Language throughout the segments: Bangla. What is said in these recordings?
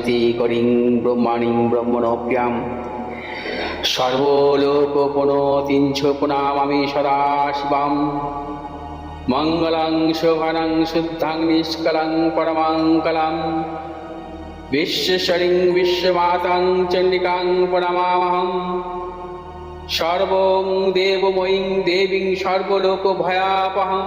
শান্তি করিং ব্রহ্মাণিং ব্রহ্মণপ্যাম সর্বলোকোপনতিঞ্ছোপনামামি আমি সদাশিবাম। মঙ্গলাং শোভনং শুদ্ধাং নিষ্কলং পরমঙ্কলম বিশ্বশরিং বিশ্বমাতাং চণ্ডিকাং প্রণমামহম। সর্বং দেবময়ীং দেবীং সর্বলোকভয়াপহম।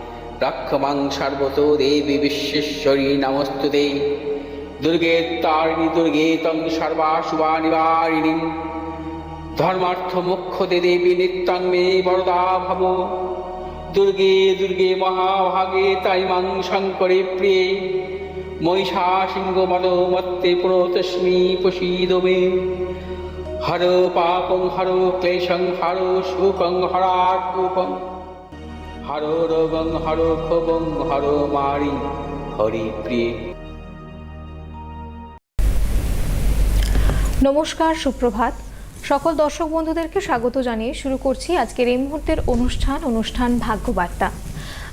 রক্ষমাং দেবী বিশ্বেশ্বরী নমস্তুতে দুর্গে তারিণী দুর্গে তং সর্বাশুভা নিবারিণী ধর্মার্থ মোক্ষদে দেবী নিত্যং বরদা ভব। দুর্গে দুর্গে মহাভাগে তাই মাং শঙ্করে প্রিয়ে। মহিষা সিংহ প্রতস্মি মে। হর পাপং হর ক্লেশং হর হরাকুপং হর রোগং হারো খবং হারো মারি, হরি প্রিয়। নমস্কার, সুপ্রভাত। সকল দর্শক বন্ধুদেরকে স্বাগত জানিয়ে শুরু করছি আজকের এই মুহূর্তের অনুষ্ঠান অনুষ্ঠান ভাগ্যবার্তা।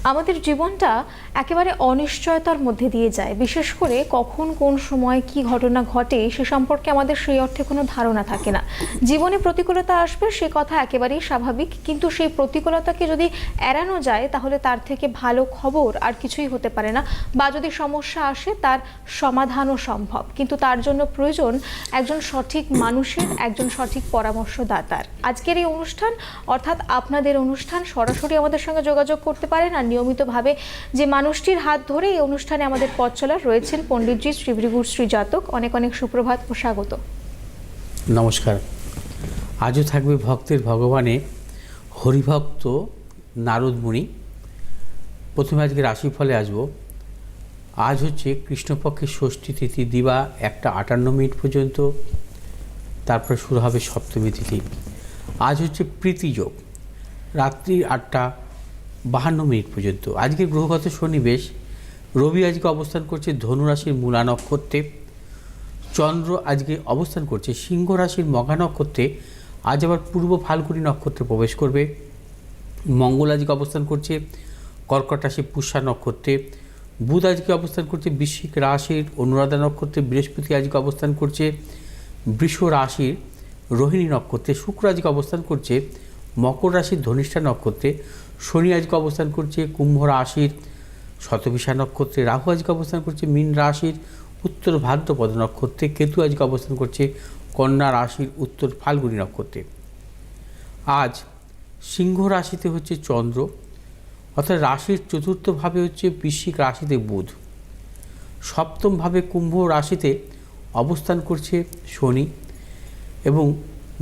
আমাদের জীবনটা একেবারে অনিশ্চয়তার মধ্যে দিয়ে যায়। বিশেষ করে কখন, কোন সময়, কি ঘটনা ঘটে, সে সম্পর্কে আমাদের সেই অর্থে কোনো ধারণা থাকে না। জীবনে প্রতিকূলতা আসবে, সে কথা একেবারেই স্বাভাবিক। কিন্তু সেই প্রতিকূলতাকে যদি এড়ানো যায়, তাহলে তার থেকে ভালো খবর আর কিছুই হতে পারে না। বা যদি সমস্যা আসে, তার সমাধানও সম্ভব। কিন্তু তার জন্য প্রয়োজন একজন সঠিক মানুষের, একজন সঠিক পরামর্শদাতার। আজকের এই অনুষ্ঠান, অর্থাৎ আপনাদের অনুষ্ঠান, সরাসরি আমাদের সঙ্গে যোগাযোগ করতে পারেন আর নিয়মিতভাবে যে মানুষটির হাত ধরে এই অনুষ্ঠানে আমাদের পথ চলার রয়েছেন পণ্ডিতজি শ্রীভৃগুর শ্রী জাতক। অনেক অনেক সুপ্রভাত ও স্বাগত। নমস্কার। আজও থাকবে ভক্তের ভগবানে হরিভক্ত নারদমুনি প্রথমে আজকে রাশিফলে আসব। আজ হচ্ছে কৃষ্ণপক্ষের ষষ্ঠী তিথি, দিবা একটা আটান্ন মিনিট পর্যন্ত। তারপরে শুরু হবে সপ্তমী তিথি। আজ হচ্ছে প্রীতিযোগ রাত্রি আটটা বাহান্ন মিনিট পর্যন্ত। আজকে গ্রহগত সন্নিবেশ রবি আজকে অবস্থান করছে ধনুরাশির মূলা নক্ষত্রে। চন্দ্র আজকে অবস্থান করছে সিংহ রাশির মঘা নক্ষত্রে। আজ আবার পূর্ব ফাল্গুনী নক্ষত্রে প্রবেশ করবে। মঙ্গল আজকে অবস্থান করছে কর্কট রাশি পুষ্যা নক্ষত্রে। বুধ আজকে অবস্থান করছে বৃশ্চিক রাশির, অনুরাধা নক্ষত্রে, বৃহস্পতি আজকে অবস্থান করছে বৃষ রাশির, রোহিণী নক্ষত্রে, শুক্র আজকে অবস্থান করছে মকর রাশির ধনিষ্ঠা নক্ষত্রে। শনি আজকে অবস্থান করছে কুম্ভ রাশির শতবিশা নক্ষত্রে রাহু আজকে অবস্থান করছে মীন রাশির, উত্তর ভাদ্রপদ নক্ষত্রে কেতু আজকে অবস্থান করছে কন্যা রাশির, উত্তর ফাল্গুনি নক্ষত্রে। আজ সিংহ রাশিতে হচ্ছে চন্দ্র, অর্থাৎ রাশির চতুর্থ ভাবে হচ্ছে বৃশ্চিক রাশিতে বুধ। সপ্তম ভাবে কুম্ভ রাশিতে অবস্থান করছে শনি এবং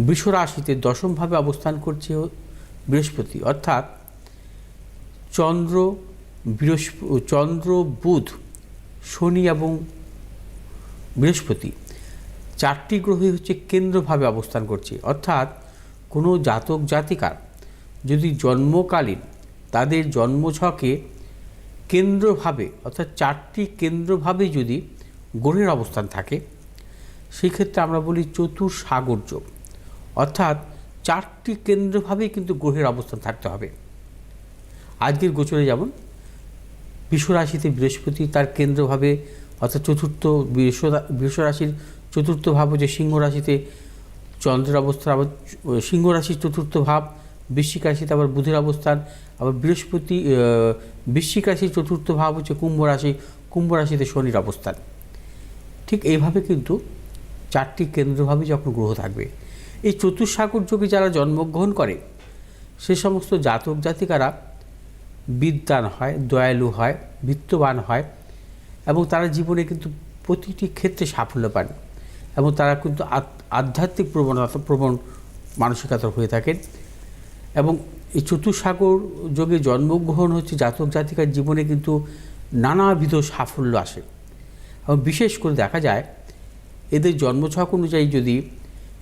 বৃষ রাশিতে দশমভাবে অবস্থান করছে বৃহস্পতি, অর্থাৎ চন্দ্র বৃহস্প, চন্দ্র, বুধ, শনি এবং বৃহস্পতি চারটি গ্রহই হচ্ছে কেন্দ্রভাবে অবস্থান করছে। অর্থাৎ কোনো জাতক জাতিকার যদি জন্মকালীন তাদের জন্মছকে কেন্দ্রভাবে, অর্থাৎ চারটি কেন্দ্রভাবে যদি গ্রহের অবস্থান থাকে, সেক্ষেত্রে আমরা বলি চতুর সাগর যোগ অর্থাৎ চারটি কেন্দ্রভাবেই কিন্তু গ্রহের অবস্থান থাকতে হবে। আজকের গোচরে যেমন বিশ্বরাশিতে বৃহস্পতি তার কেন্দ্রভাবে অর্থাৎ চতুর্থ বৃষ বৃষরাশির চতুর্থ ভাব হচ্ছে সিংহ রাশিতে চন্দ্রের অবস্থান, আবার সিংহ রাশির চতুর্থ ভাব বৃশ্চিক রাশিতে আবার বুধের অবস্থান, আবার বৃহস্পতি বৃশ্চিক রাশির চতুর্থ ভাব হচ্ছে কুম্ভ রাশি, কুম্ভ রাশিতে শনির অবস্থান। ঠিক এইভাবে কিন্তু চারটি কেন্দ্রভাবে যখন গ্রহ থাকবে, এই চতুর্সাগর যোগে যারা জন্মগ্রহণ করে, সে সমস্ত জাতক জাতিকারা বিদ্যান হয়, দয়ালু হয়, বিত্তবান হয় এবং তারা জীবনে কিন্তু প্রতিটি ক্ষেত্রে সাফল্য পান এবং তারা কিন্তু আধ্যাত্মিক প্রবণতা, প্রবণ মানসিকতার হয়ে থাকেন এবং এই চতুর্সাগর যোগে জন্মগ্রহণ হচ্ছে জাতক জাতিকার জীবনে কিন্তু নানাবিধ সাফল্য আসে এবং বিশেষ করে দেখা যায় এদের জন্মছক অনুযায়ী যদি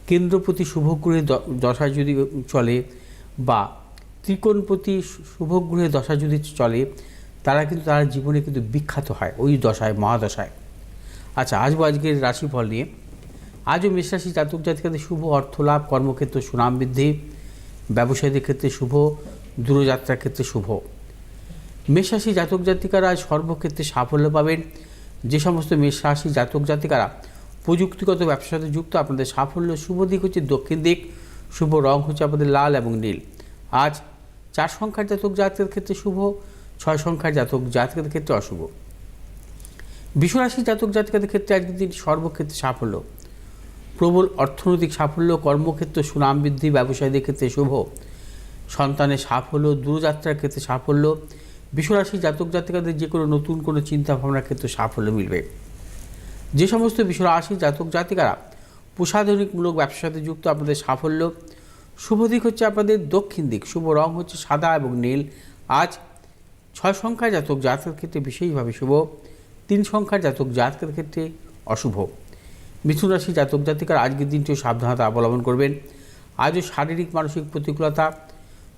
কেন্দ্রপতি শুভগ্রহের দ- দশা যদি চলে বা ত্রিকোণপতি শুভগ্রহের দশা যদি চলে, তারা কিন্তু তার জীবনে কিন্তু বিখ্যাত হয়, ওই দশায়, মহাদশায়। আচ্ছা আসব আজকের রাশিফল নিয়ে। আজও মেষরাশি জাতক জাতিকাদের শুভ অর্থলাভ, কর্মক্ষেত্রে সুনাম বৃদ্ধি, ব্যবসায়ীদের ক্ষেত্রে শুভ, দূরযাত্রার ক্ষেত্রে শুভ। মেষরাশি জাতক জাতিকারা আজ সর্বক্ষেত্রে সাফল্য পাবেন। যে সমস্ত মেষরাশি জাতক জাতিকারা প্রযুক্তিগত ব্যবসার সাথে যুক্ত, আপনাদের সাফল্য শুভ দিক হচ্ছে দক্ষিণ দিক, শুভ রং হচ্ছে আপনাদের লাল এবং নীল। আজ চার সংখ্যার জাতক জাতকের ক্ষেত্রে শুভ, ছয় সংখ্যার জাতক জাতকের ক্ষেত্রে অশুভ। বিশ্বরাশি জাতক জাতিকাদের ক্ষেত্রে আজকের দিনটি সর্বক্ষেত্রে সাফল্য। প্রবল অর্থনৈতিক সাফল্য, কর্মক্ষেত্রে সুনাম বৃদ্ধি, ব্যবসায়ীদের ক্ষেত্রে শুভ। সন্তানের সাফল্য, দূরযাত্রার ক্ষেত্রে সাফল্য। বিশ্বরাশি জাতক জাতিকাদের যে কোনো নতুন কোনো চিন্তা ভাবনার ক্ষেত্রে সাফল্য মিলবে। যে সমস্ত বিশ্বরাশি জাতক জাতিকারা প্রসাধনিকমূলক ব্যবসার সাথে যুক্ত, আপনাদের সাফল্য শুভ দিক হচ্ছে আপনাদের দক্ষিণ দিক। শুভ রং হচ্ছে সাদা এবং নীল। আজ ছয় সংখ্যার জাতক জাতকের ক্ষেত্রে বিশেষভাবে শুভ। তিন সংখ্যার জাতক জাতকের ক্ষেত্রে অশুভ। মিথুন রাশি জাতক জাতিকার আজকের দিনটিও সাবধানতা অবলম্বন করবেন। আজও শারীরিক, মানসিক প্রতিকূলতা,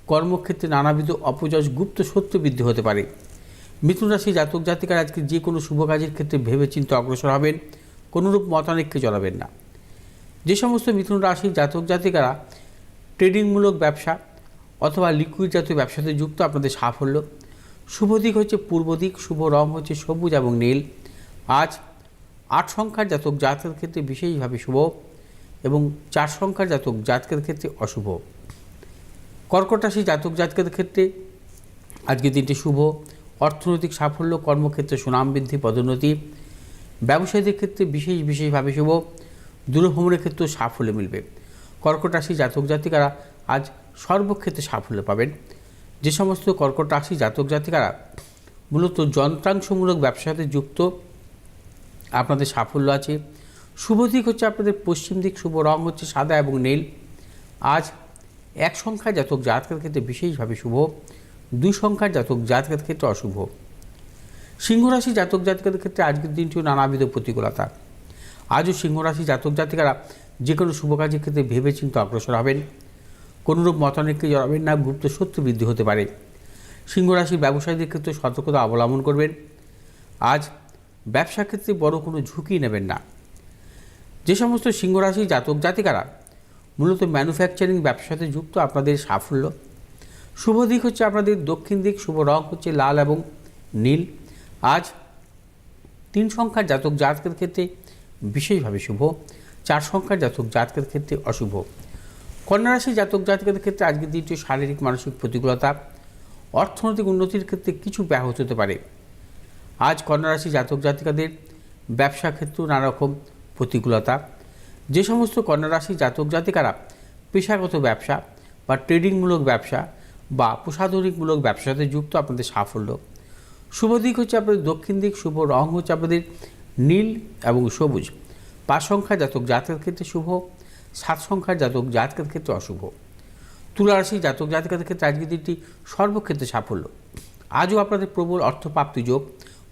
কর্মক্ষেত্রে নানাবিধ অপযশ গুপ্ত সত্য বৃদ্ধি হতে পারে। মিথুন রাশি জাতক জাতিকার আজকে যে কোনো শুভ কাজের ক্ষেত্রে ভেবে চিন্তে অগ্রসর হবেন। কোনোরূপ মতানৈক্যে চলাবেন না। যে সমস্ত মিথুন রাশির জাতক জাতিকারা ট্রেডিংমূলক ব্যবসা অথবা লিকুইড জাতীয় ব্যবসাতে যুক্ত আপনাদের সাফল্য। শুভ দিক হচ্ছে পূর্ব দিক, শুভ রং হচ্ছে সবুজ এবং নীল। আজ আট সংখ্যার জাতক জাতকের ক্ষেত্রে বিশেষভাবে শুভ এবং চার সংখ্যার জাতক জাতকের ক্ষেত্রে অশুভ। কর্কট রাশি জাতক জাতকের ক্ষেত্রে আজকের দিনটি শুভ। অর্থনৈতিক সাফল্য, কর্মক্ষেত্রে সুনাম বৃদ্ধি, পদোন্নতি। ব্যবসায়ীদের ক্ষেত্রে বিশেষ বিশেষভাবে শুভ। দূরভ্রমণের ক্ষেত্রেও সাফল্য মিলবে। কর্কট রাশি জাতক জাতিকারা আজ সর্বক্ষেত্রে সাফল্য পাবেন। যে সমস্ত কর্কট রাশি জাতক জাতিকারা মূলত যন্ত্রাংশমূলক ব্যবসার সাথে যুক্ত, আপনাদের সাফল্য আছে। শুভ দিক হচ্ছে আপনাদের পশ্চিম দিক, শুভ রং হচ্ছে সাদা এবং নীল। আজ এক সংখ্যার জাতক জাতকের ক্ষেত্রে বিশেষভাবে শুভ, দুই সংখ্যার জাতক জাতকের ক্ষেত্রে অশুভ। সিংহরাশি জাতক জাতিকাদের ক্ষেত্রে আজকের দিনটিও নানাবিধ প্রতিকূলতা। আজও সিংহরাশি জাতক জাতিকারা যে কোনো শুভ কাজের ক্ষেত্রে ভেবে চিন্তে অগ্রসর হবেন। কোনোরূপ মতানৈক্যে জড়াবেন না, গুপ্ত শত্রু বৃদ্ধি হতে পারে। সিংহরাশির ব্যবসায়ীদের ক্ষেত্রে সতর্কতা অবলম্বন করবেন। আজ ব্যবসা ক্ষেত্রে বড় কোনো ঝুঁকি নেবেন না। যে সমস্ত সিংহরাশি জাতক জাতিকারা, মূলত ম্যানুফ্যাকচারিং ব্যবসাতে যুক্ত আপনাদের সাফল্য। শুভ দিক হচ্ছে আপনাদের দক্ষিণ দিক, শুভ রং হচ্ছে লাল এবং নীল। আজ তিন সংখ্যার জাতক জাতকের ক্ষেত্রে বিশেষভাবে শুভ। চার সংখ্যার জাতক জাতকের ক্ষেত্রে অশুভ। কন্যা রাশি জাতক জাতকের ক্ষেত্রে আজকের দিনটি শারীরিক, মানসিক প্রতিকূলতা, অর্থনৈতিক উন্নতির ক্ষেত্রে কিছু ব্যাহত হতে পারে। আজ কন্যা রাশি জাতক জাতিকাদের ব্যবসা ক্ষেত্রেও নানারকম প্রতিকূলতা। যে সমস্ত কন্যা রাশি জাতক জাতিকারা পেশাগত ব্যবসা বা ট্রেডিংমূলক ব্যবসা বা প্রসাধনিকমূলক ব্যবসাতে যুক্ত আপনাদের সাফল্য। শুভ দিক হচ্ছে আপনাদের দক্ষিণ দিক, শুভ রং হচ্ছে আপনাদের নীল এবং সবুজ। পাঁচ সংখ্যার জাতক জাতকের ক্ষেত্রে শুভ, সাত সংখ্যার জাতক জাতকের ক্ষেত্রে অশুভ। তুলারাশি জাতক জাতিকাদের ক্ষেত্রে আজকের দিনটি সর্বক্ষেত্রে সাফল্য। আজও আপনাদের প্রবল অর্থপ্রাপ্তি যোগ।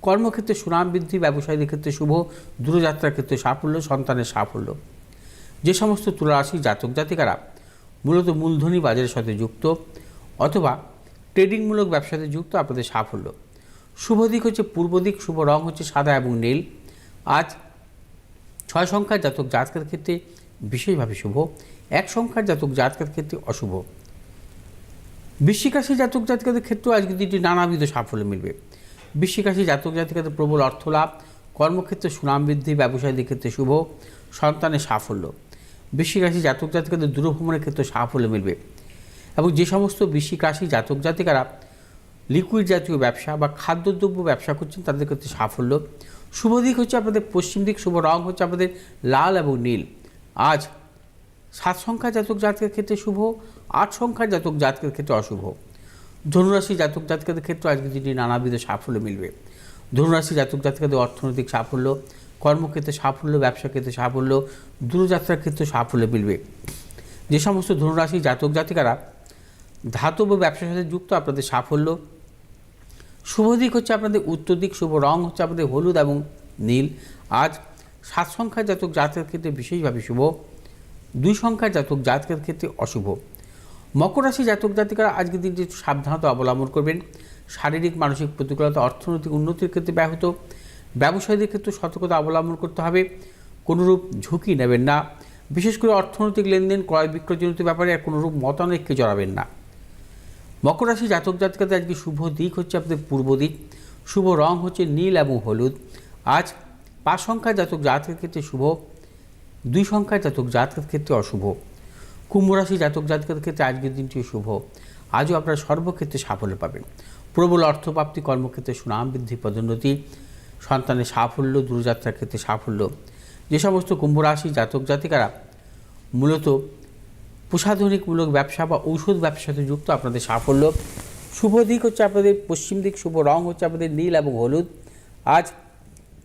কর্মক্ষেত্রে সুনাম বৃদ্ধি, ব্যবসায়ীদের ক্ষেত্রে শুভ, দূরযাত্রার ক্ষেত্রে সাফল্য, সন্তানের সাফল্য। যে সমস্ত তুলা রাশি জাতক জাতিকারা মূলত মূলধনী বাজারের সাথে যুক্ত অথবা ট্রেডিংমূলক ব্যবসাতে যুক্ত, আপনাদের সাফল্য। শুভ দিক হচ্ছে পূর্ব দিক, শুভ রং হচ্ছে সাদা এবং নীল। আজ ছয় সংখ্যার জাতক জাতকের ক্ষেত্রে বিশেষভাবে শুভ, এক সংখ্যার জাতক জাতকের ক্ষেত্রে অশুভ। বৃশ্চিক রাশি জাতক জাতিকাদের ক্ষেত্রেও আজকে দিনটি নানাবিধ সাফল্য মিলবে। বৃশ্চিক রাশি জাতক জাতিকাদের প্রবল অর্থ লাভ, কর্মক্ষেত্রে সুনাম বৃদ্ধি, ব্যবসায়ীদের ক্ষেত্রে শুভ, সন্তানের সাফল্য। বৃশ্চিক রাশি জাতক জাতিকাদের দূরভ্রমণের ক্ষেত্রে সাফল্য মিলবে। এবং যে সমস্ত বৃশ্চিক রাশি জাতক জাতিকারা লিকুইড জাতীয় ব্যবসা বা খাদ্যদ্রব্য ব্যবসা করছেন, তাদের ক্ষেত্রে সাফল্য। শুভ দিক হচ্ছে আপনাদের পশ্চিম দিক, শুভ রং হচ্ছে আপনাদের লাল এবং নীল। আজ সাত সংখ্যা জাতক জাতকের ক্ষেত্রে শুভ, আট সংখ্যার জাতক জাতকের ক্ষেত্রে অশুভ। ধনুরাশি জাতক জাতকের ক্ষেত্রে আজকে দিনটি নানাবিধ সাফল্য মিলবে। ধনুরাশি জাতক জাতকের অর্থনৈতিক সাফল্য, কর্মক্ষেত্রে সাফল্য, ব্যবসা ক্ষেত্রে সাফল্য, দূরযাত্রার ক্ষেত্রে সাফল্য মিলবে। যে সমস্ত ধনুরাশি জাতক জাতিকারা ধাতব ব্যবসার সাথে যুক্ত, আপনাদের সাফল্য শুভ দিক হচ্ছে আপনাদের উত্তর দিক, শুভ রং হচ্ছে আপনাদের হলুদ এবং নীল। আজ সাত সংখ্যার জাতক জাতকের ক্ষেত্রে বিশেষভাবে শুভ, দুই সংখ্যার জাতক জাতকের ক্ষেত্রে অশুভ। মকর রাশি জাতক জাতিকারা আজকের দিনটি সাবধানতা অবলম্বন করবেন। শারীরিক, মানসিক প্রতিকূলতা, অর্থনৈতিক উন্নতির ক্ষেত্রে ব্যাহত। ব্যবসায়ীদের ক্ষেত্রে সতর্কতা অবলম্বন করতে হবে। কোনোরূপ ঝুঁকি নেবেন না। বিশেষ করে অর্থনৈতিক লেনদেন, ক্রয় বিক্রয়জনিত ব্যাপারে কোনোরূপ মতানৈক্যে জড়াবেন না। মকর রাশি জাতক জাতিকাদের আজকে শুভ দিক হচ্ছে আপনাদের পূর্ব দিক। শুভ রং হচ্ছে নীল এবং হলুদ। আজ পাঁচ সংখ্যার জাতক জাতকের ক্ষেত্রে শুভ, দুই সংখ্যার জাতক জাতকের ক্ষেত্রে অশুভ। কুম্ভ রাশি জাতক জাতকের ক্ষেত্রে আজকের দিনটি শুভ। আজও আপনারা সর্বক্ষেত্রে সাফল্য পাবেন। প্রবল অর্থপ্রাপ্তি, কর্মক্ষেত্রে সুনাম বৃদ্ধি, পদোন্নতি, সন্তানের সাফল্য, দূরযাত্রার ক্ষেত্রে সাফল্য। যে সমস্ত কুম্ভ রাশি জাতক জাতিকারা মূলত প্রসাধনিকমূলক ব্যবসা বা ঔষধ ব্যবসার সাথে যুক্ত আপনাদের সাফল্য। শুভ দিক হচ্ছে আপনাদের পশ্চিম দিক, শুভ রং হচ্ছে আপনাদের নীল এবং হলুদ। আজ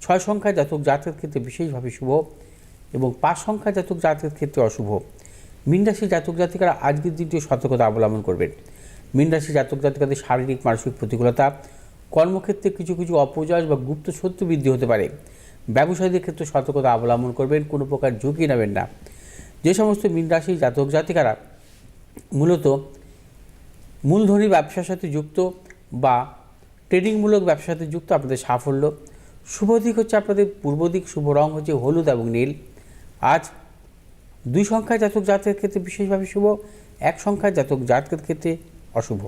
ছয় সংখ্যা জাতক জাতকের ক্ষেত্রে বিশেষভাবে শুভ এবং পাঁচ সংখ্যা জাতক জাতকের ক্ষেত্রে অশুভ। মীন রাশি জাতক জাতিকারা আজকের দিনটি সতর্কতা অবলম্বন করবেন। মীন রাশি জাতক জাতিকাদের শারীরিক, মানসিক প্রতিকূলতা, কর্মক্ষেত্রে কিছু কিছু অপজয় বা গুপ্ত শত্রু বৃদ্ধি হতে পারে। ব্যবসায়ীদের ক্ষেত্রে সতর্কতা অবলম্বন করবেন, কোনো প্রকার ঝুঁকি নেবেন না। যে সমস্ত মীন রাশি জাতক জাতিকারা মূলত মূলধনী ব্যবসার সাথে যুক্ত বা ট্রেডিংমূলক ব্যবসার সাথে যুক্ত আপনাদের সাফল্য, শুভ দিক হচ্ছে আপনাদের পূর্ব দিক, শুভ রং হচ্ছে হলুদ এবং নীল। আজ দুই সংখ্যার জাতক জাতকের ক্ষেত্রে বিশেষভাবে শুভ, এক সংখ্যার জাতক জাতকের ক্ষেত্রে অশুভ।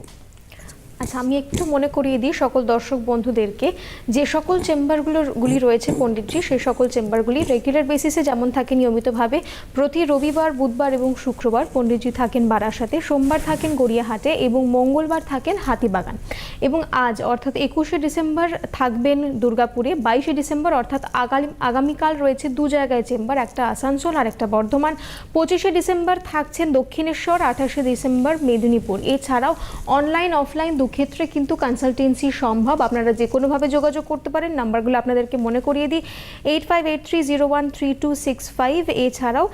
আচ্ছা আমি একটু মনে করিয়ে দিই সকল দর্শক বন্ধুদেরকে, যে সকল চেম্বারগুলোর গুলি রয়েছে পণ্ডিতজি, সেই সকল চেম্বারগুলি রেগুলার বেসিসে যেমন থাকে নিয়মিতভাবে, প্রতি রবিবার, বুধবার এবং শুক্রবার পণ্ডিতজি থাকেন বারাসাতে, সোমবার থাকেন গড়িয়াহাটে এবং মঙ্গলবার থাকেন হাতিবাগান। এবং আজ, অর্থাৎ একুশে ডিসেম্বর থাকবেন দুর্গাপুরে, বাইশে ডিসেম্বর, অর্থাৎ আগামী আগামীকাল রয়েছে দু জায়গায় চেম্বার, একটা আসানসোল আর একটা বর্ধমান। পঁচিশে ডিসেম্বর থাকছেন দক্ষিণেশ্বর, আঠাশে ডিসেম্বর মেদিনীপুর। এছাড়াও অনলাইন অফলাইন ক্ষেত্রে কিন্তু কনসালটেন্সি সম্ভব। আপনারা যে কোনোভাবে যোগাযোগ করতে পারেন, নাম্বারগুলো আপনাদেরকে মনে করিয়ে দিই। Eight five eight three zero one three two six five এছাড়াও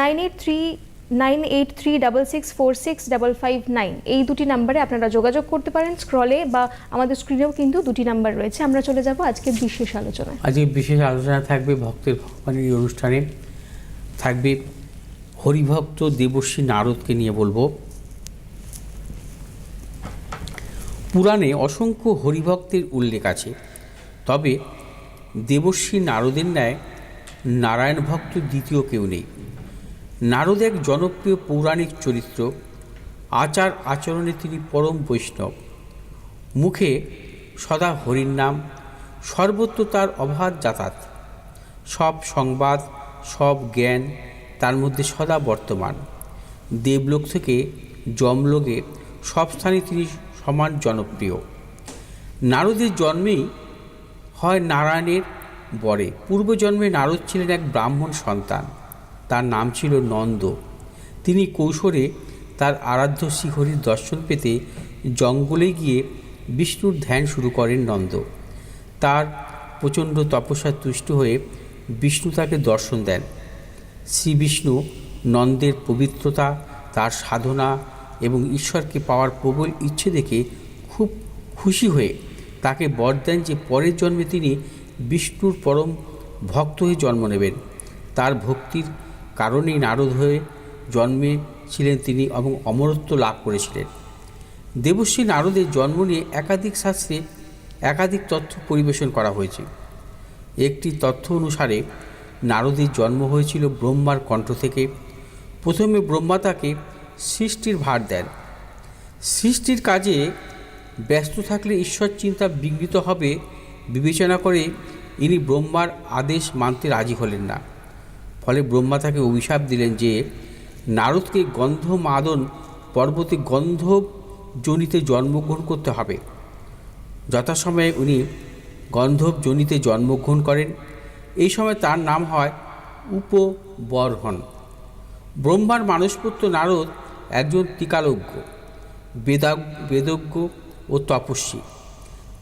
nine eight three nine eight three double six four six double five nine এই দুটি নাম্বারে আপনারা যোগাযোগ করতে পারেন স্ক্রলে বা আমাদের স্ক্রিনেও কিন্তু দুটি নাম্বার রয়েছে। আমরা চলে যাব আজকে বিশেষ আলোচনায়। আজকে বিশেষ আলোচনা থাকবে ভক্তের ভগবানের অনুষ্ঠানে। থাকবে হরিভক্ত দেবশ্রী নারদকে নিয়ে বলব। পুরাণে অসংখ্য হরিভক্তের উল্লেখ আছে। তবে দেবশ্রী নারদের ন্যায় নারায়ণ ভক্ত দ্বিতীয় কেউ নেই। নারদ এক জনপ্রিয় পৌরাণিক চরিত্র, আচার আচরণে তিনি পরম বৈষ্ণব। মুখে সদা হরির নাম, সর্বত্র তার অবাধ যাতায়াত। সব সংবাদ, সব জ্ঞান তার মধ্যে সদা বর্তমান। দেবলোক থেকে যমলোকে সব স্থানে তিনি সমান জনপ্রিয়। নারদের জন্মেই হয় নারায়ণের বরে। পূর্বজন্মে নারদ ছিলেন এক ব্রাহ্মণ সন্তান। তার নাম ছিল নন্দ। তিনি কৌশলে তার আরাধ্য শ্রীহরির দর্শন পেতে জঙ্গলে গিয়ে বিষ্ণুর ধ্যান শুরু করেন নন্দ। তার প্রচণ্ড তপস্যায় তুষ্ট হয়ে বিষ্ণু তাকে দর্শন দেন। শ্রী বিষ্ণু নন্দের পবিত্রতা, তার সাধনা এবং ঈশ্বরকে পাওয়ার প্রবল ইচ্ছে দেখে খুব খুশি হয়ে তাকে বর দেন যে পরের জন্মে তিনি বিষ্ণুর পরম ভক্ত হয়ে জন্ম নেবেন। তার ভক্তির কারণেই নারদ হয়ে জন্মে ছিলেন তিনি এবং অমরত্ব লাভ করেছিলেন। দেবশ্রী নারদের জন্ম নিয়ে একাধিক শাস্ত্রে একাধিক তথ্য পরিবেশন করা হয়েছে। একটি তথ্য অনুসারে নারদের জন্ম হয়েছিল ব্রহ্মার কণ্ঠ থেকে। প্রথমে ব্রহ্মা তাকে সৃষ্টির ভার দেন। সৃষ্টির কাজে ব্যস্ত থাকলে ঈশ্বর চিন্তা বিঘ্নিত হবে, বিবেচনা করে ইনি ব্রহ্মার আদেশ মানতে রাজি হলেন না। ফলে ব্রহ্মা তাকে অভিশাপ দিলেন যে, নারদকে গন্ধ মাদন পর্বতে গন্ধ জনিতে জন্মগ্রহণ করতে হবে। যথাসময়ে উনি গন্ধব জনিতে জন্মগ্রহণ করেন। এই সময় তার নাম হয় উপবর্হন। ব্রহ্মার মানসপুত্র নারদ একজন টিকালজ্ঞ বেদা বেদজ্ঞ ও তপস্বী।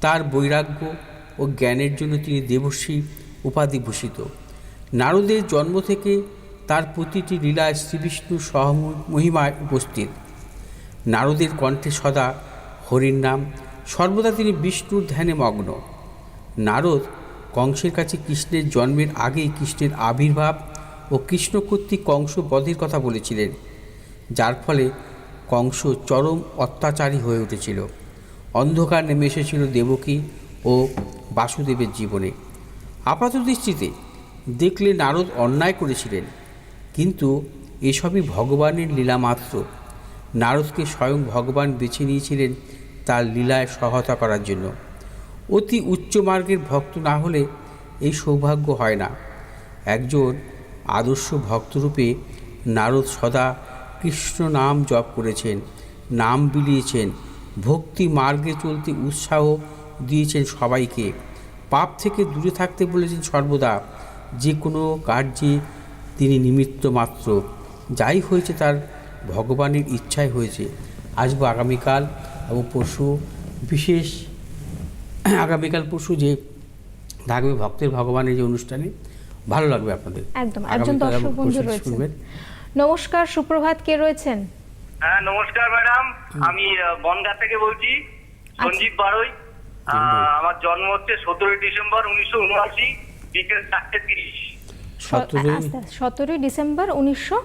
তার বৈরাগ্য ও জ্ঞানের জন্য তিনি দেবশ্রী উপাধি ভূষিত। নারদের জন্ম থেকে তার প্রতিটি লীলায় শ্রীবিষ্ণু সহ মহিমায় উপস্থিত। নারদের কণ্ঠে সদা হরির নাম, সর্বদা তিনি বিষ্ণুর ধ্যানে মগ্ন। নারদ কংসের কাছে কৃষ্ণের জন্মের আগেই কৃষ্ণের আবির্ভাব ও কৃষ্ণ কর্তৃক কংস বধের কথা বলেছিলেন। যার ফলে কংস চরম অত্যাচারী হয়ে উঠেছিল। অন্ধকার নেমে এসেছিল দেবকী ও বাসুদেবের জীবনে। আপাত দৃষ্টিতে দেখলে নারদ অন্যায় করেছিলেন, কিন্তু এসবই ভগবানের লীলা মাত্র। নারদকে স্বয়ং ভগবান বেছে নিয়েছিলেন তার লীলায় সহায়তা করার জন্য। অতি উচ্চ মার্গের ভক্ত না হলে এই সৌভাগ্য হয় না। একজন আদর্শ ভক্তরূপে নারদ সদা কৃষ্ণ নাম জপ করেছেন নাম বিলিয়েছেন ভক্তি মার্গে চলতে উৎসাহ দিয়েছেন সবাইকে। পাপ থেকে দূরে থাকতে বলেছেন সর্বদা যে কোনো কার্যে তিনি নিমিত্ত মাত্র। যাই হয়েছে তার ভগবানের ইচ্ছায় হয়েছে। আসব আগামীকাল এবং পরশু বিশেষ আগামীকাল পরশু যে থাকবে ভক্তের ভগবানের যে অনুষ্ঠানে ভালো লাগবে আপনাদের। একদম একজন দর্শক বন্ধু রয়েছেন। নমস্কার সুপ্রভাত কে রয়েছেন? হ্যাঁ নমস্কার ম্যাডাম। আমি বনগা থেকে বলছি সঞ্জীব বারই। আমার জন্ম হচ্ছে সতেরোই ডিসেম্বর উনিশশো উনআশি বিকেল চারটে তিরিশ। সতেরোই? সতেরোই? ডিসেম্বর উনিশশো?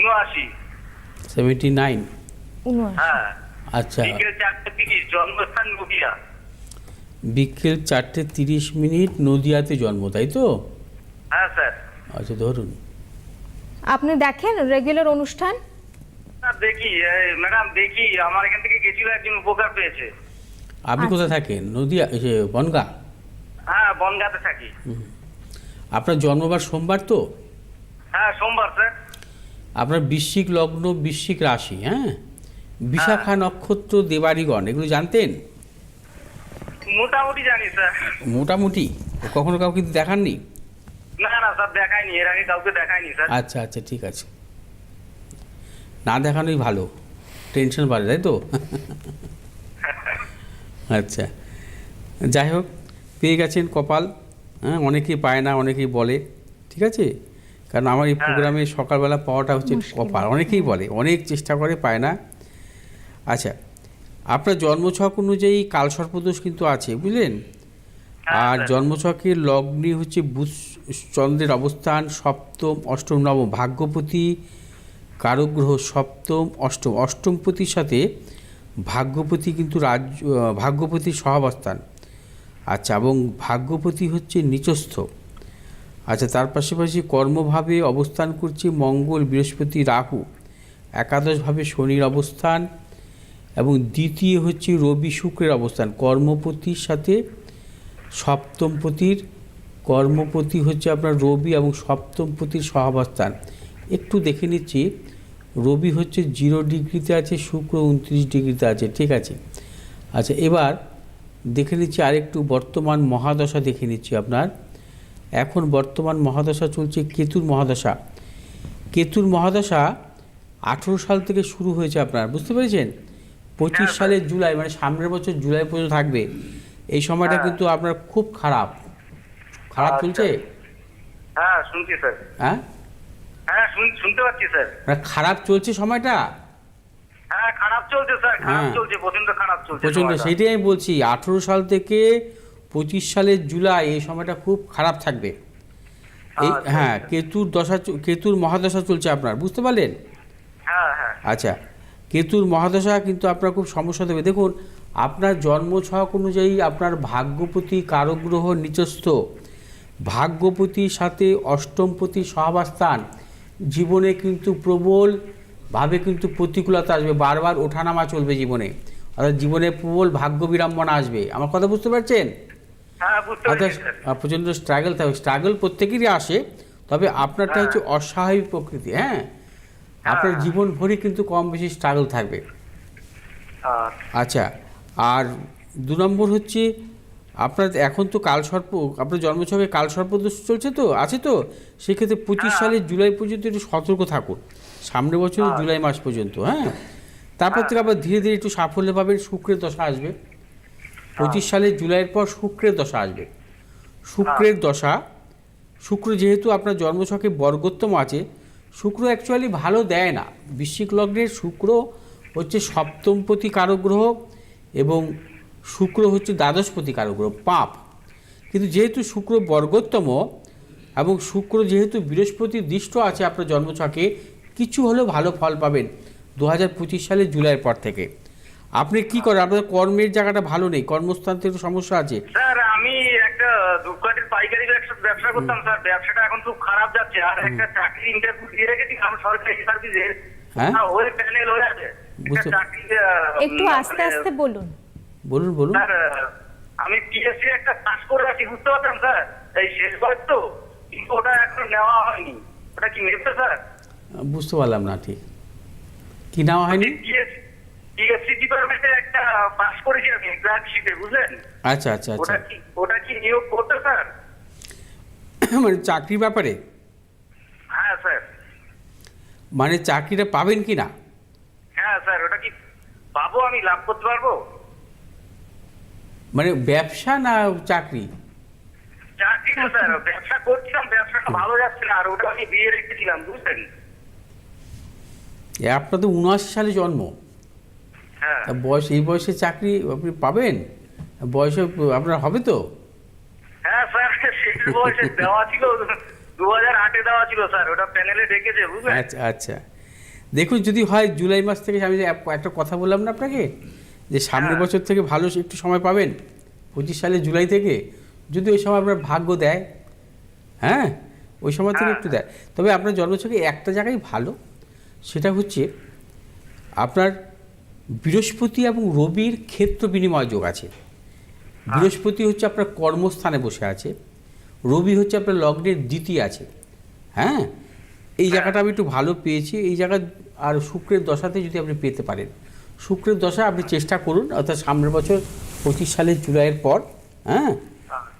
উনআশি। Seventy nine? হ্যাঁ। আচ্ছা। বিকেল চারটে তিরিশ জন্মস্থান নদিয়া। বিকেল চারটে তিরিশ মিনিট নদিয়াতে জন্ম তাই তো? হ্যাঁ স্যার। আচ্ছা ধরুন। আপনি দেখেন রেগুলার অনুষ্ঠান? দেখি। ম্যাডাম দেখি। আমার এখান থেকে গেছিল একজন উপকার পেয়েছে। আপনি আচ্ছা। কোথায় থাকেন? নদিয়া এই বনগা? হ্যাঁ বনগাতে থাকি। আপনার জন্মবার সোমবার তো? হ্যাঁ সোমবার স্যার। আপনার বৃশ্চিক লগ্ন বৃশ্চিক রাশি হ্যাঁ? বিশাখা নক্ষত্র দেবারিগণ এগুলো জানতেন? মোটামুটি জানি স্যার। মোটামুটি? কখনো কাউকে দেখাননি? না না স্যার দেখায়নি। এর আগে কাউকে দেখায়নি স্যার। আচ্ছা আচ্ছা ঠিক আছে। না দেখানোই ভালো। টেনশন বাড়ে তাই তো? আচ্ছা। যাই হোক পেয়ে গেছেন কপাল। হ্যাঁ অনেকেই পায় না অনেকেই বলে ঠিক আছে? কারণ আমার এই প্রোগ্রামে সকালবেলা পাওয়াটা হচ্ছে কপাল। অনেকেই বলে অনেক চেষ্টা করে পায় না। আচ্ছা আপনার জন্মছক অনুযায়ী কালসর্পদোষ কিন্তু আছে বুঝলেন? হ্যাঁ, আর স্যার। জন্মছকের লগ্নে হচ্ছে বুধ চন্দ্রের অবস্থান সপ্তম অষ্টম নবম ভাগ্যপতি কারগ্রহ সপ্তম অষ্টম অষ্টমপতির সাথে ভাগ্যপতি কিন্তু রাজ্য আহ, ভাগ্যপতির সহাবস্থান। আচ্ছা এবং ভাগ্যপতি হচ্ছে নিচস্থ। আচ্ছা তার পাশাপাশি কর্মভাবে অবস্থান করছে মঙ্গল বৃহস্পতি রাহু। একাদশভাবে শনির অবস্থান এবং দ্বিতীয় হচ্ছে রবি শুক্রের অবস্থান। কর্মপতির সাথে সপ্তমপতির কর্মপতি হচ্ছে আপনার রবি এবং সপ্তমপতির সহাবস্থান। একটু দেখে নিচ্ছি রবি হচ্ছে জিরো ডিগ্রিতে আছে শুক্র উনত্রিশ ডিগ্রিতে আছে ঠিক আছে? আচ্ছা এবার দেখে নিচ্ছি আরেকটু বর্তমান মহাদশা দেখে নিচ্ছি আপনার। এখন বর্তমান মহাদশা চলছে কেতুর মহাদশা। কেতুর মহাদশা আঠেরো সাল থেকে শুরু হয়েছে আপনার বুঝতে পেরেছেন? পঁচিশ হ্যাঁ, সালের জুলাই মানে সামনের বছর জুলাই পর্যন্ত থাকবে। এই সময়টা হ্যাঁ। কিন্তু আপনার খুব খারাপ খারাপ আচ্ছা। চলছে হ্যাঁ শুনছি স্যার হ্যাঁ হ্যাঁ শুনতে পাচ্ছি স্যার মানে খারাপ চলছে সময়টা হ্যাঁ খারাপ চলছে স্যার খারাপ হ্যাঁ। চলছে প্রচণ্ড খারাপ চলছে প্রচণ্ড সময়টা। সেইটাই আমি বলছি আঠেরো সাল থেকে পঁচিশ সালের জুলাই এই সময়টা খুব খারাপ থাকবে এই আচ্ছা, হ্যাঁ আচ্ছা। কেতুর দশা কেতুর মহাদশা চলছে আপনার বুঝতে পারলেন হ্যাঁ হ্যাঁ আচ্ছা কেতুর মহাদশা কিন্তু আপনার খুব সমস্যা দেবে দেখুন আপনার জন্ম ছক অনুযায়ী আপনার ভাগ্যপতি কারগ্রহ নিচস্থ। ভাগ্যপতির সাথে অষ্টমপতি সহাবস্থান। জীবনে কিন্তু প্রবলভাবে কিন্তু প্রতিকূলতা আসবে বারবার ওঠানামা চলবে জীবনে। অর্থাৎ জীবনে প্রবল ভাগ্য বিড়ম্বনা আসবে। আমার কথা বুঝতে পারছেন? হ্যাঁ অর্থাৎ প্রচণ্ড স্ট্রাগল থাকবে স্ট্রাগল প্রত্যেকেরই আসে তবে আপনারটা হ্যাঁ। হচ্ছে অস্বাভাবিক প্রকৃতি হ্যাঁ? আপনার হ্যাঁ। জীবন ভরে কিন্তু কম বেশি স্ট্রাগল থাকবে। আচ্ছা আর দু নম্বর হচ্ছে আপনার এখন তো কালসর্প আপনার জন্মছকে কালসর্প দোষ চলছে তো আছে তো? সেক্ষেত্রে পঁচিশ হ্যাঁ। সালের জুলাই পর্যন্ত একটু সতর্ক থাকুন। সামনের বছর জুলাই মাস পর্যন্ত হ্যাঁ? তারপর থেকে আবার ধীরে ধীরে একটু সাফল্য পাবেন শুক্রের দশা আসবে। পঁচিশ সালের জুলাইয়ের পর শুক্রের দশা আসবে। শুক্রের দশা শুক্র যেহেতু আপনার জন্মছকে বর্গোত্তম আছে শুক্র অ্যাকচুয়ালি ভালো দেয় না। বৃশ্চিক লগ্নের শুক্র হচ্ছে সপ্তমপতি কারক গ্রহ এবং শুক্র হচ্ছে দ্বাদশপতি কারক গ্রহ পাপ। কিন্তু যেহেতু শুক্র বর্গোত্তম এবং শুক্র যেহেতু বৃহস্পতি দৃষ্ট আছে আপনার জন্মছকে কিছু হলেও ভালো ফল পাবেন দু হাজার পঁচিশ সালের জুলাইয়ের পর থেকে। আপনি কি করেন? আপনার কর্মের জায়গাটা ভালো নেই কর্মস্থান থেকে সমস্যা আছে? স্যার আমি একটা ধূপকাঠির পাইকারি ব্যবসা ব্যবসা করতাম স্যার। ব্যবসাটা এখন খুব খারাপ যাচ্ছে। আর একটা চাকরি ইন্টারভিউ দিয়ে রেখেছি আমি সরকারি সার্ভিসে হ্যাঁ? ওই প্যানেল হয়ে আছে। বুঝতে- একটু মানে, আস্তে আস্তে বলুন। বলুন বলুন। আমি পিএসসি একটা পাস করে আছি বুঝতে পারছেন স্যার? এই শেষ তো কিন্তু ওটা এখন নেওয়া হয়নি। ওটা কি নেবে স্যার? বুঝতে পারলাম না ঠিক। কি নেওয়া হয়নি? পিএসসি ডিপার্টমেন্টে একটা পাস করেছি আমি ক্লার্কশিপে বুঝলেন? আচ্ছা আচ্ছা আচ্ছা। ওটা কি ওটা কি নিয়োগ করতে স্যার? মানে চাকরির ব্যাপারে? হ্যাঁ স্যার। মানে চাকরিটা পাবেন কি না? স্যার ওটা কি পাবো আমি? লাভ করতে পারব? মানে ব্যবসা না চাকরি? চাকরি তো স্যার ব্যবসা করছিলাম ব্যবসাটা ভালো যাচ্ছে না আর ওটা আমি বিয়ে রেখেছিলাম বুঝলেন? আপনার তো উনআশি সালে জন্ম। হ্যাঁ। বয়স এই বয়সে চাকরি আপনি পাবেন? বয়সে আপনার হবে তো? হ্যাঁ স্যার বয়সে দেওয়া ছিল দু হাজার আটে দেওয়া ছিল স্যার ওটা প্যানেলে ডেকেছে বুঝলেন? আচ্ছা আচ্ছা। দেখুন যদি হয় জুলাই মাস থেকে আমি যে একটা কথা বললাম না আপনাকে? যে সামনের হ্যাঁ। বছর থেকে ভালো একটু সময় পাবেন পঁচিশ সালে জুলাই থেকে? যদি ওই সময় আপনার ভাগ্য দেয় হ্যাঁ? ওই সময় থেকে হ্যাঁ। একটু দেয়। তবে আপনার জন্মছকে একটা জায়গায় ভালো সেটা হচ্ছে আপনার বৃহস্পতি এবং রবির ক্ষেত্র বিনিময় যোগ আছে। বৃহস্পতি হচ্ছে আপনার কর্মস্থানে বসে আছে রবি হচ্ছে আপনার লগ্নের দ্বিতীয় আছে হ্যাঁ? এই জায়গাটা আমি একটু ভালো পেয়েছি। এই জায়গা আর শুক্রের দশাতে যদি আপনি পেতে পারেন। শুক্রের দশা আপনি চেষ্টা করুন অর্থাৎ সামনের বছর পঁচিশ সালের জুলাইয়ের পর হ্যাঁ?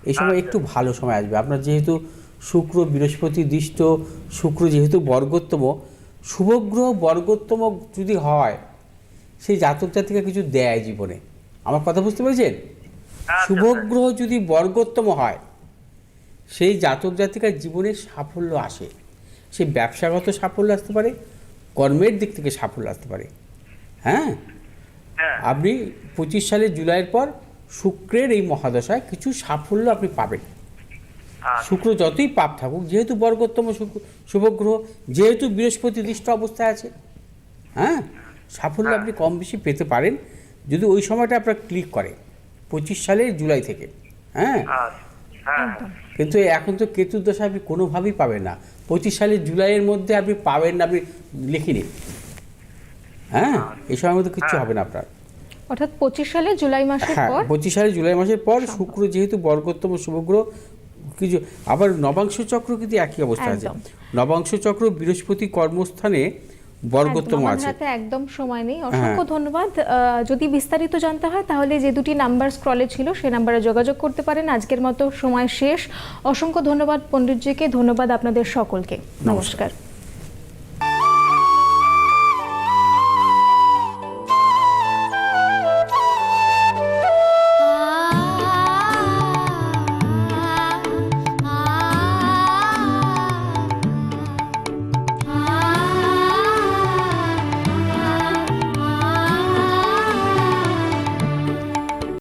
এই সময় একটু ভালো সময় আসবে। আপনার যেহেতু শুক্র বৃহস্পতি দৃষ্ট শুক্র যেহেতু বর্গোত্তম শুভগ্রহ বর্গোত্তম যদি হয় সেই জাতক জাতিকা কিছু দেয় জীবনে। আমার কথা বুঝতে পেরেছেন? আচ্ছা, শুভগ্রহ যদি বর্গোত্তম হয় সেই জাতক জাতিকার জীবনে সাফল্য আসে। সে ব্যবসাগত সাফল্য আসতে পারে কর্মের দিক থেকে সাফল্য আসতে পারে। হ্যাঁ? হ্যাঁ। আপনি পঁচিশ সালের জুলাইয়ের পর শুক্রের এই মহাদশায় কিছু সাফল্য আপনি পাবেন। আচ্ছা, শুক্র যতই পাপ থাকুক যেহেতু বর্গোত্তম শুক্র- শুভগ্রহ যেহেতু বৃহস্পতি দৃষ্ট অবস্থায় আছে হ্যাঁ? সাফল্য আপনি কম বেশি পেতে পারেন যদি ওই সময়টা আপনার ক্লিক করে পঁচিশ সালের জুলাই থেকে হ্যাঁ? আচ্ছা, হ্যাঁ। কিন্তু এখন তো কেতুর দশা আপনি কোনোভাবেই পাবেন না। পঁচিশ সালের জুলাইয়ের মধ্যে আপনি পাবেন না আপনি লিখে নিন। হ্যাঁ? এই সময়ের মধ্যে কিচ্ছু হবে না আপনার। অর্থাৎ পঁচিশ সালে জুলাই মাসের হ্যাঁ পর পঁচিশ সালে জুলাই মাসের পর শুক্র। যেহেতু বর্গোত্তম শুভগ্রহ কিছু আবার নবাংশ চক্র কিন্তু একই অবস্থা আছে। নবাংশ চক্র বৃহস্পতি কর্মস্থানে বর্গোত্তম আছে একদম সময় নেই। অসংখ্য হ্যাঁ। ধন্যবাদ। আহ, যদি বিস্তারিত জানতে হয় তাহলে যে দুটি নাম্বার স্ক্রলে ছিল সে নাম্বারে যোগাযোগ করতে পারেন। আজকের মতো সময় শেষ। অসংখ্য ধন্যবাদ পণ্ডিতজিকে। ধন্যবাদ আপনাদের সকলকে। নমস্কার।